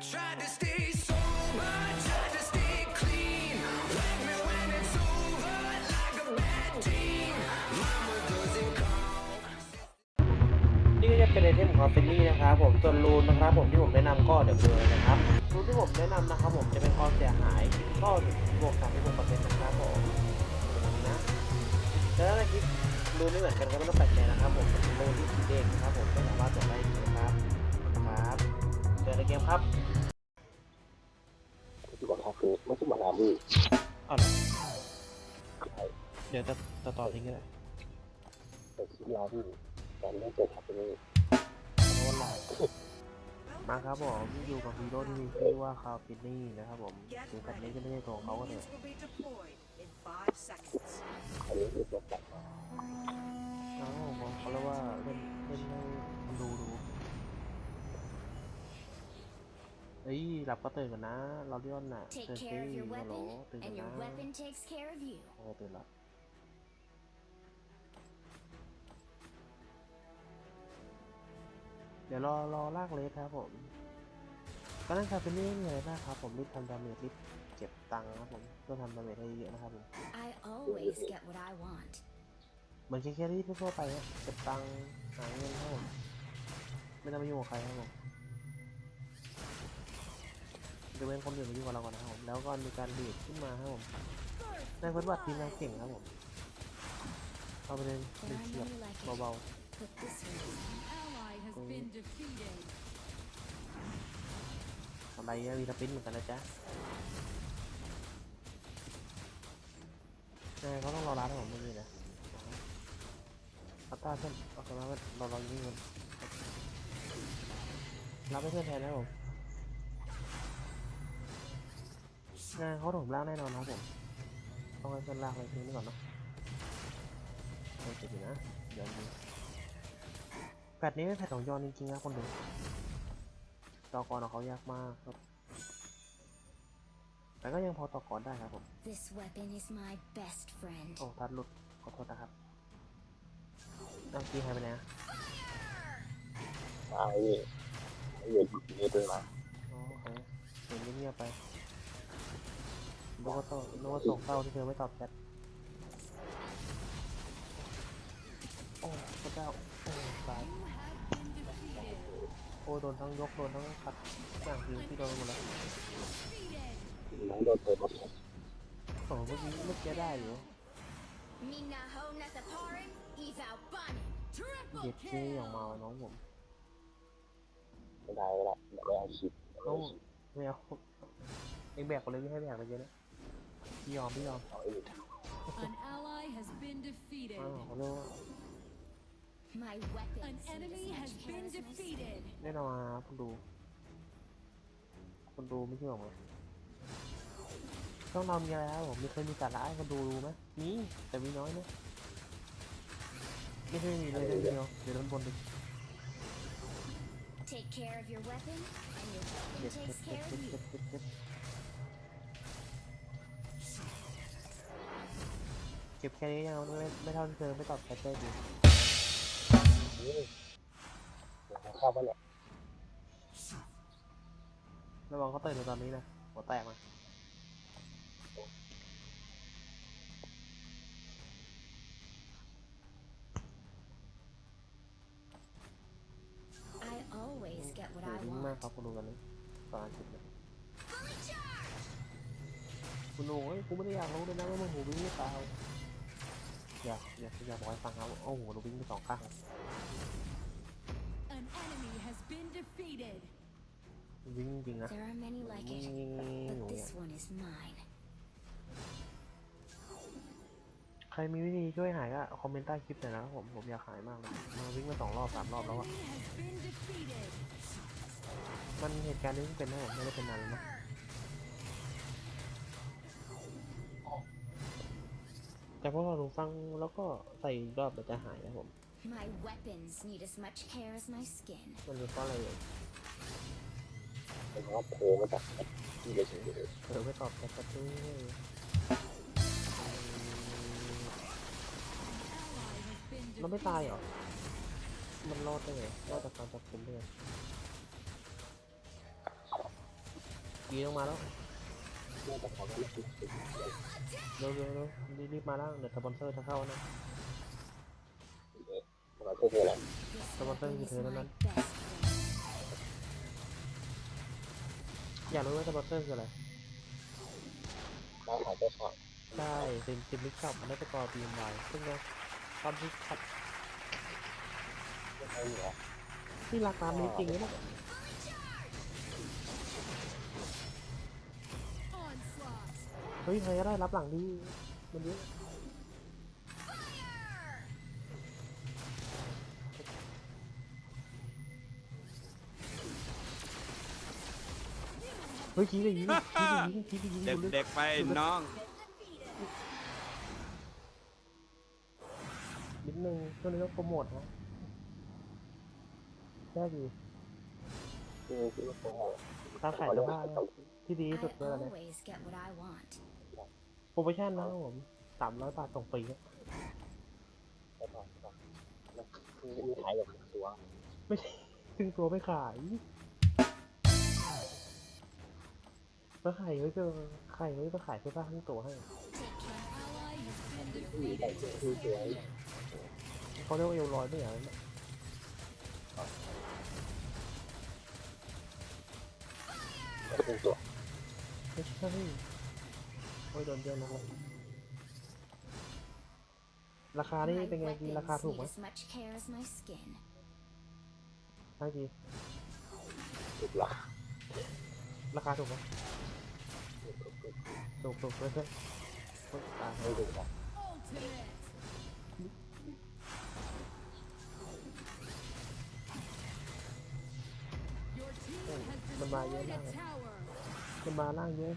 นี่ก็จะเป็นไอเทมของฟินนี่นะครับผมส่วนรูนนะครับผมที่ผมแนะนำก็เดี๋ยวเลยนะครับรูนที่ผมแนะนำนะครับผมจะเป็นความเสียหายก็บวกสามสิบหกเปอร์เซ็นต์นะครับผมแบบนี้นะแล้วในคลิปรูนไม่เหมือนกันก็ไม่ต้องแปลกใจนะครับผม จะต่อทิ้งก็ได้เป็นชิ้นลาพี่การเล่นเกิดครับนี่โน้นหลายมาครับผมอยู่กับฮีโร่ที่มีชื่อว่าคาฟินนี่นะครับผมถึงกับนี้จะไม่ใช่ตัวของเขาก็เนี่ย will be deployed in five seconds. อันนี้คือตัวแบบเอ้าผมเขาเรียกว่าเล่นเล่นให้คนดูดูเฮ้ยหลับก็ตื่นกันนะ เราเรียกน่ะ Take ตื่นสิ care of your ฮัลโหล weapon, ตื่นกัน and นะ your weapon takes care of you. โอ้ตื่นละ เดี๋ยวรอรอลากเลสครับผมก็นั่นครับเป็นนี่มีอะไรบ้างครับผมรีบทำดาเมจรีบเก็บตังค์ครับผมเพื่อทำดาเมจให้เยอะนะครับผม I always get what I want. เหมือนแค่ที่ทั่วๆไปครับเก็บตังค์หาเงินครับผมไม่ต้องไปยุ่งกับใครครับผมจะเว้นคนอื่นมายุ่งกับเราก่อนนะครับผมแล้วก็มีการดีดขึ้นมาครับผมในปฏิบัติทีมเราเก่งครับผมเอาไปเลยห There นึ่ง are เฉียบ many like it, เบา but this one is อะไรเนี่ยมีสปรินเหมือนกันนะจ๊ะยังไงเขาต้องรอร้านให้ผมไม่มีนะอัตตาเพื่อนเอาสมาร์ทเราเรายิงมันรับให้เพื่อนแทนนะผมงานเขาถมล่างแน่นอนนะครับผมต้องให้เพื่อนลากไปทิ้งนี่ก่อนเนาะโอเคนะเดี๋ยวดู แพทนี้เป็นแพทของยอนจริงๆนะคนดูต่อกรของเขายากมากครับ แต่ก็ยังพอต่อกรได้ครับผม this weapon is my best friend. โอ้ทัดหลุด ขอโทษนะครับต้องกี้หายไปไหนอะตายพี่ไม่เหลือที่นี่ด้วยนะอ๋อโอเคเห็นเงียบๆไปนึกว่าต้องนึกว่าส่งเศร้าที่เธอไม่ตอบแชทโอ้พระเจ้าโอ้ตาย You have been defeated. โอ้โดนทั้งยกโดนทั้งขัดอย่างคือที่โดนหมดเลย Defeated. น้องโดนเปิดมาโอ้เมื่อกี้เมื่อกี้ได้อยู่ Mina ho nasa parin, eval banin. เย็ด Triple เจ๊อย่าง kill. เมาน้องผมไม่ได้ไม่ได้ไม่ได้เอาชิปไม่ได้น้องเอาชิปไม่เอาเองแบกไปเลยไม่ให้แบกไปเยอะนะพี่ยอมพี่ยอมเอาไอ้นี่ An ally has been defeated. อ้าวเขาเรียกว่า My weapons An need enemy as has much care been as my skin. defeated. แน่นอนครับคุณดูคุณดูไม่เชื่อผมเหรอต้องเรามีอะไรครับผมมีเคยมีสาระให้คนดูรู้ไหมมีแต่มีน้อยนะไม่เคยมีเลยเดียวเดี๋ยวโดนบนดิ Take care of your weapon, and your เจ็บ weapon เจ็บ takes เจ็บ care เจ็ of บ you. เจ็บเจ็บเจ็บเก็บแค่นี้ยังไม่ไม่เท่าที่เธอไม่ตอบแชทได้ดี เข้ามาเนี่ยระวังเขาตื่นในตอนนี้นะ หัวแตกมา I always get what เดี๋ยว I ดิ้งมาก want. ครับคุณดูกันเลยตอนคลิปเลยคุณดูเอ้ยกูไม่ได้อยากรู้เลยนะว่ามึงหูวิ่งหรือเปล่าอยากอยากอยากบอกให้ฟังครับโอ้โหเราวิ่งไปสองข้าง defeated. วิ่งจริงนะ There are many like วิ่ง it, อยู่ but เนี่ย this one is mine. ใครมีวิธีช่วยหายก็คอมเมนต์ใต้คลิปหน่อยนะครับผมผมอยากหายมากเลยมาวิ่งมาสองรอบสามรอบแล้วอะ Enemy has been defeated. มันเหตุการณ์นี้เพิ่งเป็นนะผมไม่ได้เป็นนานแล้วนะแต่พวกเราดูฟังแล้วก็ใส่อีกรอบเดี๋ยวจะหายนะผม My weapons need as much care as my skin. มันเป็นเพราะอะไรเอ่ยเป็นว่าโผล่มาจากที่เลยเฉยเออไม่ตอบแชทกระตุ้ย Ally has been เราไม่ตายเหรอ defeated. มันรอดได้ไงรอดจากการจับกุมได้ไงกีต้องมาแล้วน่าจะขอกันสิบสิบเร็วเร็วเร็วรีบรีบมาแล้วเดี๋ยวสปอนเซอร์จะเข้านะเอ๊ะ เราเพื่ออะไร This Someone weapon tell me is to my run. best friend. อยากรู้ว่าสปอนเซอร์คืออะไรร้านขายเสื้อช็อปใช่เป็นจิมมิกช็อปอันนั้นเป็นกอบีมไวซึ่งก็ตอนที่ขัดไม่ใช่เหรอที่ราคานี้จริงนะเนี่ย Onslaught. เฮ้ยใครก็ได้รับหลังดีมันเยอะ ฮ้ยขี้เลยยิงขี้เลยยิงขี้เลยยิงหมดเลยเด็กๆไปน้องนิดนึงช่วงนี้ก็โปรโมทนะแค่ดีคือคือว่าโอ้โหตามขายเสื้อผ้าเนี่ยที่ดี I ที่สุดเลยนะ always get what I want. โปรโมชั่นนะครับผมสามร้อยบาทส่งฟรีครับใช่ป่ะใช่ป่ะคือมีขายแบบตัว ไม่ใช่ซึ่งตัวไม่ขาย มาขายไว้ก็ขายไว้มาขายเสื้อผ้าทั้งตัวให้มีแต่คือตัวเขาเรียกว่าเอลลอยไม่เหรอนั่นน่ะคือตัวไม่ใช่โอ้ยโดนเยอะนะครับราคานี่เป็นไงดีราคาถูกไหมใช่ดีถูกหรอราคาถูกไหม ถูกถูกเลยใช่ตายไม่ถูกหรอ Ultimate. Your team has Mình bài destroyed vậy a đó. tower. มันมาล่างเยอ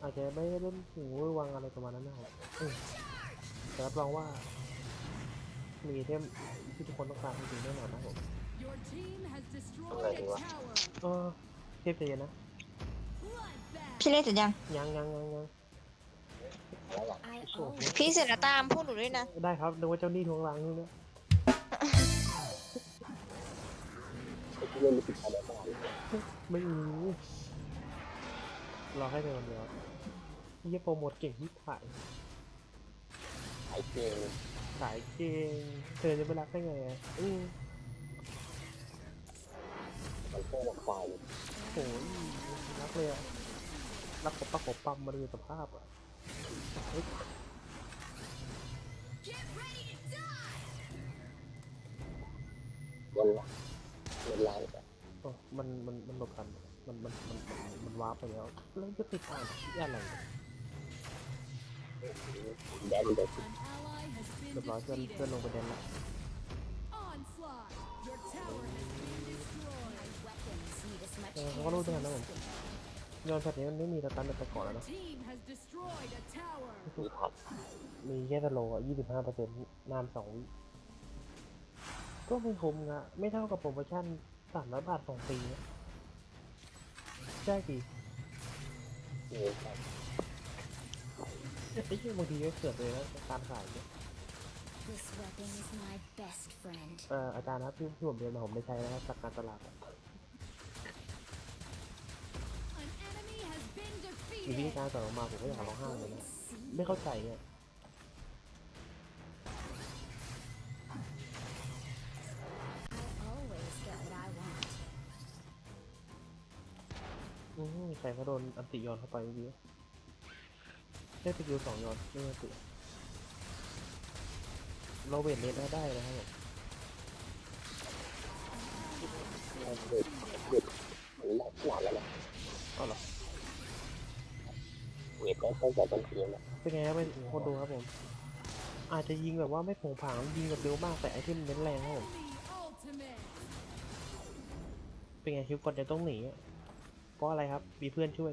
อะล่างเหรอโอ้โหเดี๋ยวมันอ่อนด้วยแจกนะคุณดู This weapon is Your mine. team has Sorry, Jackie. destroyed a tower. อาจจะไม่ได้เล่นถึงเวอร์วังอะไรประมาณนั้นนะครับอืมแต่รับรองว่า มีไอเทมที่ทุกคนต้องการจริงๆแน่นอนนะครับผม Your team has destroyed a tower. เออเทพใจเย็นนะ Bloodbath. พี่เล่นเสร็จยัง ยังยังยังยังแล้วหลัง I Sure. always พี่เสร็จแล้วตามพวกหนูด้วยนะ ได้ครับนึกว่าเจ้าหนี้ทวงหลังนี่เนี่ยไอ้ที่ เล่นมีติดอะไรบ้างไม่รู้รอให้เธอคนเดียวยี่โปรโมทเก่งที่ถ่ายขายเกมขายเก่งเธอจะไปรักได้ไงอะอืมมันก็ราคาโอ้ยรักเลยอะรักกับปะกบปั๊มมาดูสภาพอะเฮ้ย get ready to die. วนละวนลายแบบโอ้มันมันมันหลบกัน มันมันมันมันวาร์ปไปแล้วแล้วจะติดตามที่อะไรเนี่ยแดนมันเดินเรียบร้อยเพื่อนเพื่อนลงไปเดนละ Onslaught. Your tower has been destroyed. My weapons need as much Ờ, care không có as đâu thế my hả nó? skin. ย้อนแพทนี้มันไม่มีสตันแต่ก่อนแล้วนะมีแค่สโลอะยี่สิบห้าเปอร์เซ็นต์นานสองวิก็ไม่คุ้มนะไม่เท่ากับโปรโมชั่นสามร้อยบาทสองปีนะ ใช่กี่มีผักไอ้ที่บางทีก็เกิดเลยนะการขายเนี่ย This weapon is my best friend. เอ่ออาจารย์ครับที่ที่ผมเรียนมาผมได้ใช้นะครับจากการตลาดอะ An enemy has been มีวิธี defeated. การสอนออกมาผมก็อยากร้องไห้เลยนะ Always see ไม่เข้าใจเนี่ย ใครเขาโดนอันติโยนเข้าไปเมื่อกี้ได้สกิลสองโยนไม่อันติเราเวทเลสได้นะครับผมเด็ดเด็ดหรือหลายหลานแล้วนะเอาเหรอเวทได้ตั้งแต่ต้นเกมแล้วเป็นไงครับเป็นคนดูครับผม อาจจะยิงแบบว่าไม่ผงผางยิงแบบเร็วมากแต่ไอเทมเน้นแรงครับผม The ultimate. เป็นไงคิวกดจะต้องหนีอะ เพราะอะไรครับ มีเพื่อนช่วย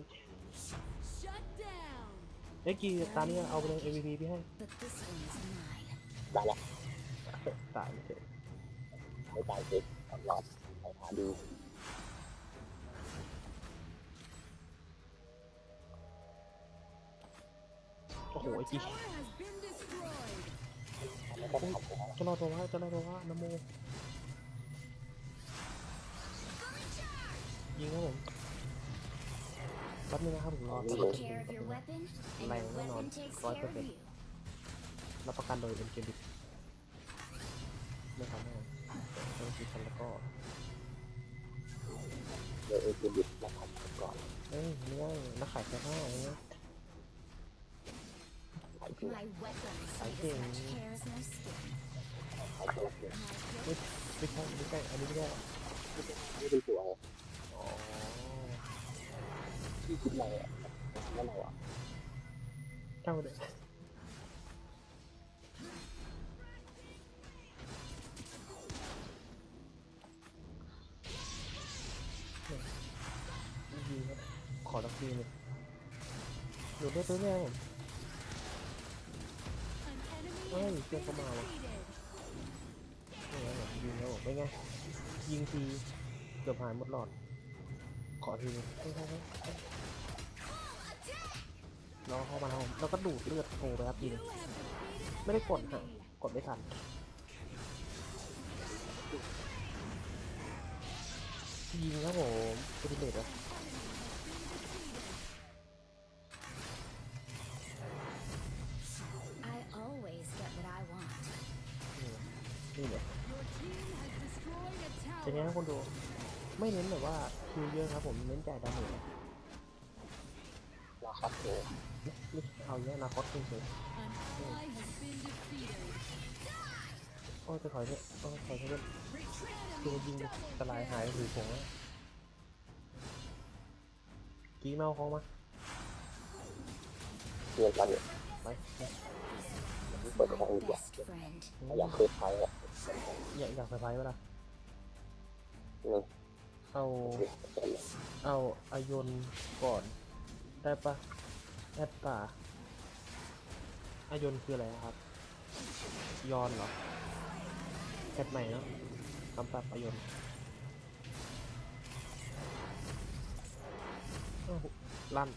เอ็กกี้ตานี้เอาไปเลย MVP พี่ให้ได้ละตายเฉยไม่ตายเฉยสำหรัไปหาดูโอ้โหไอ้กี้จะรอตัวว่าจะรอตัวว่านโมยิงครับผม แป๊บนึงนะครับผมรอ Take care of your weapon, and Lành your nó weapon non, takes có care cái of việc. you. รับประกันโดยเอ็นเจดิตไม่ทำให้ต้องคิดกันแล้วก็เดี๋ยวเอเจบิดมาทำก่อนเอ้ยไม่ได้นักขายเสื้อผ้าอย่างเงี้ยขายตัว My weapons I need as much think- care as my skin. ขายตัวเพียง My ไม่ไม่ใช่ไม่ใช่อันนี้ไม่ได้ไม่เป็นตัว อ๋อที่คิดเราอะแล้วเราอะเจ้าเด็กยิงครับขอตักทีนึงอยู่ด้ตัวแม่ผม An enemy Ôi, has chưa been có màu à? defeated. นี่ไงยิงแล้วผมเป็นไงยิงทีเกือบหายหมดหลอด ขอทีนึงเฮ้ยเฮ้ยเฮ้ยเฮ้ยรอเข้ามาครับผมแล้วก็ดูดเลือดโชว์ไปครับที You นึง have defeated ไม่ an ได้กดฮะ enemy. กดไม่ทันยิงครับผมคุณเลดอะ I always get what I want. นี่เลย Your team has destroyed a ทีนี้ tower. คนดู ไม่เน้นแบบว่า คิวเยอะครับผมเน้นจ่ายดาเมจราคาตัวไม่เอาเยอะอนาคตจริง An ally has been defeated. ๆโอ้ยจะถอยเถอะโอ้ยถอยเถอะ Retreat คือยิงสลายหายถือผงแล้วกี้เมาเขามาเรียนกันเนี่ยไปเปิด My ของอีกอย่าง best friend. อยากเคยใช้อะอยากอยากไปไพ่เวลาหนึ่ง เอา เอาอายนก่อน ได้ปะแอดป่าอายนคืออะไรครับ ยอนเหรอแพทใหม่เนาะคำปรับอายนลั่น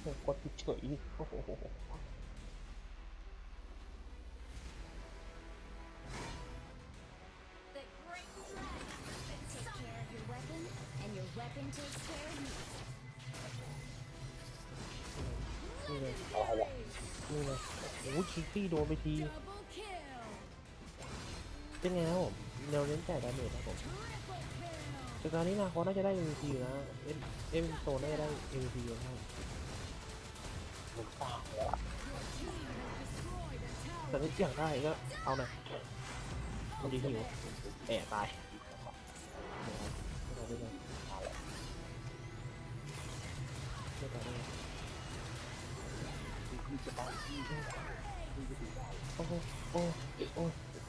โอ้กดผิดเฉยโอ้โห ซี่โดนไปทีเป็นไงครับผมเร็วเน้นแจ่ดาเมจครับผม Triple kill. แต่ตอนนี้นาคอน่าจะได้ MVP อยู่นะเอ็มเอ็มโซน่าจะได้ MVP อยู่นะครับมันสร้างแล้ว Your team has destroyed a แต่ tower. ถ้าอยากได้ก็เอาหน่อยมันจะหิวแอะตายไม่ได้ไม่ได้ไม่ได้ไม่ได้ โอ้โหโอ้โอ้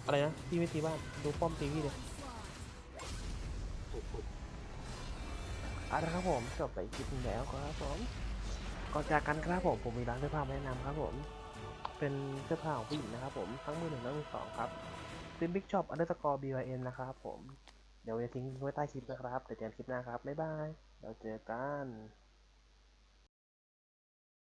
อะไรนะพี่ไม่ตีบ้านดูป้อมตีพี่เลยเอาละครับผมจบไปคลิปนึงแล้วครับผมก่อนจากกันครับผมผมมีร้านเสื้อผ้ามาแนะนำครับผม เป็นเสื้อผ้าของผู้หญิงนะครับผมทั้งมือหนึ่งและมือสองครับเป็นบิ๊กช็อปอันเดอร์สกอร์ BYN นะครับผมเดี๋ยวจะทิ้งไว้ใต้คลิปนะครับเดี๋ยวเจอกันคลิปหน้าครับบ๊ายบายเราเจอกัน